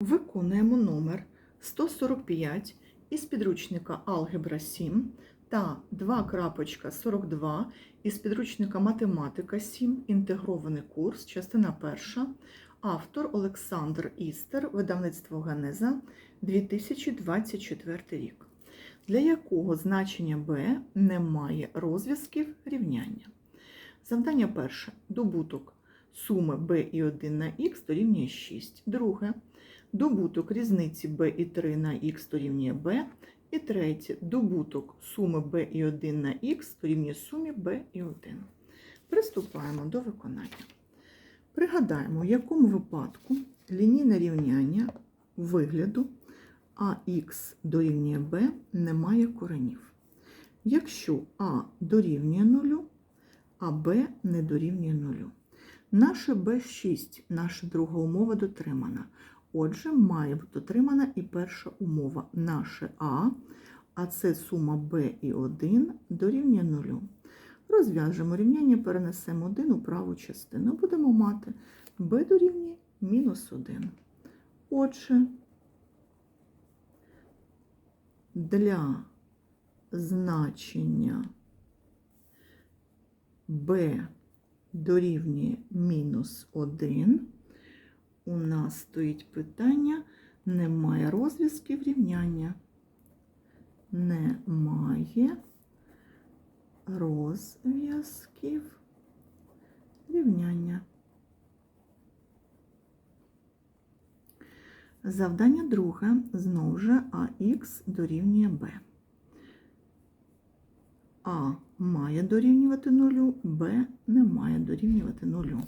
Виконуємо номер 145 із підручника Алгебра 7 та 2.42 із підручника Математика 7, інтегрований курс, частина 1, автор Олександр Істер, видавництво Генеза, 2024 рік, для якого значення b не має розв'язків рівняння. Завдання перше. Добуток суми b і 1 на х дорівнює 6. Друге. Добуток різниці b і 3 на х дорівнює b. І третє. Добуток суми b і 1 на х дорівнює сумі b і 1. Приступаємо до виконання. Пригадаємо, в якому випадку лінійне рівняння вигляду ax дорівнює b не має коренів. Якщо а дорівнює 0, а b не дорівнює 0. Наше b6, наша друга умова дотримана. Отже, має бути дотримана і перша умова. Наше А, а це сума b і 1 дорівнює 0. Розв'яжемо рівняння, перенесемо 1 у праву частину. Будемо мати b дорівнює мінус 1. Отже, для значення b дорівнює мінус 1, у нас стоїть питання, немає розв'язків рівняння. Немає розв'язків рівняння. Завдання друге, знову ж АХ дорівнює Б. А має дорівнювати нулю, Б не має дорівнювати нулю.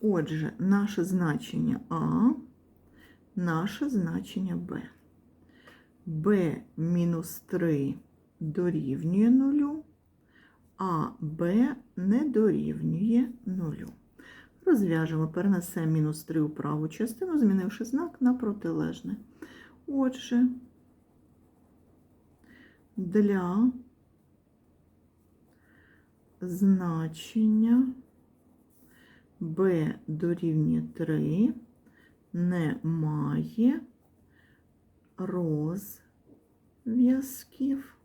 Отже, наше значення А, наше значення Б. Б мінус 3 дорівнює нулю, а Б не дорівнює нулю. Розв'яжемо, перенесемо мінус 3 у праву частину, змінивши знак на протилежне. Отже, для значення b дорівнює 3 немає розв'язків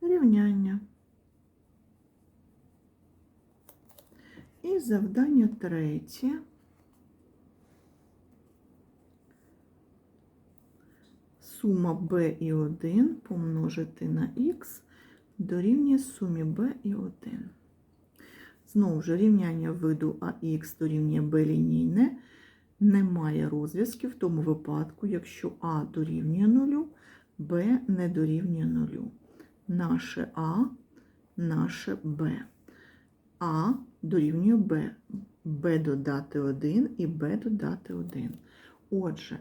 рівняння. І завдання третє. Сума b і 1 помножити на х дорівнює сумі b і 1. Знову ж рівняння виду АХ дорівнює b лінійне немає розв'язків в тому випадку, якщо А дорівнює 0, Б не дорівнює 0. Наше А, наше Б. А дорівнює Б. Б додати 1 і Б додати 1. Отже,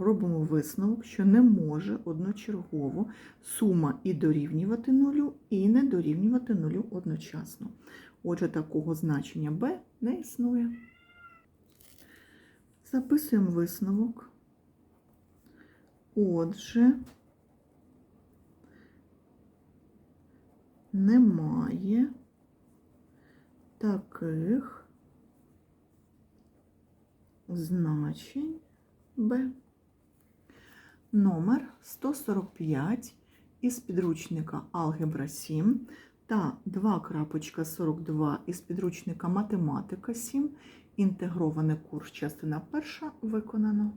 робимо висновок, що не може одночергово сума і дорівнювати нулю, і не дорівнювати нулю одночасно. Отже, такого значення b не існує. Записуємо висновок. Отже, немає таких значень b. Номер 145 із підручника Алгебра 7 та 2.42 із підручника Математика 7. Інтегрований курс частина перша виконано.